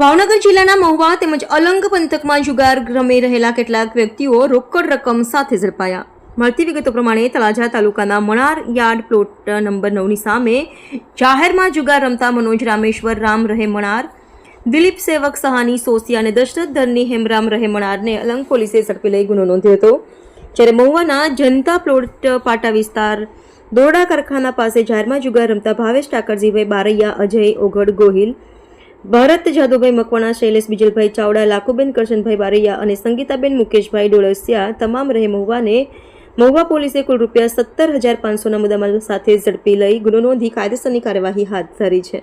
ભાવનગર જિલ્લાના મહુવા તેમજ અલંગ પંથકમાં જુગાર રમી રહેલા કેટલાક વ્યક્તિઓ રોકડ રકમ સાથે ઝડપાયા. મળતી વિગતો પ્રમાણે તળાજા તાલુકાના મણાર યાર્ડ પ્લોટ નંબર નવની સામે જાહેરમાં જુગાર રમતા મનોજ રામેશ્વર, રામ રહે મણાર, દિલીપ સેવક સહાની, સોસિયા અને દશરથ ધરની હેમરામ રહે મણારને અલંગ પોલીસે ઝડપી લઈ ગુનો નોંધ્યો હતો. જ્યારે મહુવાના જનતા પ્લોટ પાટા વિસ્તાર દોરડા કારખાના પાસે જાહેરમાં જુગાર રમતા ભાવેશ ઠાકરજીભાઈ બારૈયા, અજય ઓગડ ગોહિલ ભરત, જાદુભાઈ મકવાણા, શૈલેષ બિજલભાઈ ચાવડા, લાખુબેન કરશનભાઈ બારૈયા અને સંગીતાબેન મુકેશભાઈ ડોળસિયા તમામ રહે મહુવાને. મહુવા પોલીસે કુલ રૂપિયા સત્તર હજાર પાંચસોના મુદ્દામાલ સાથે ઝડપી લઈ ગુનો નોંધી કાયદેસરની કાર્યવાહી હાથ ધરી છે.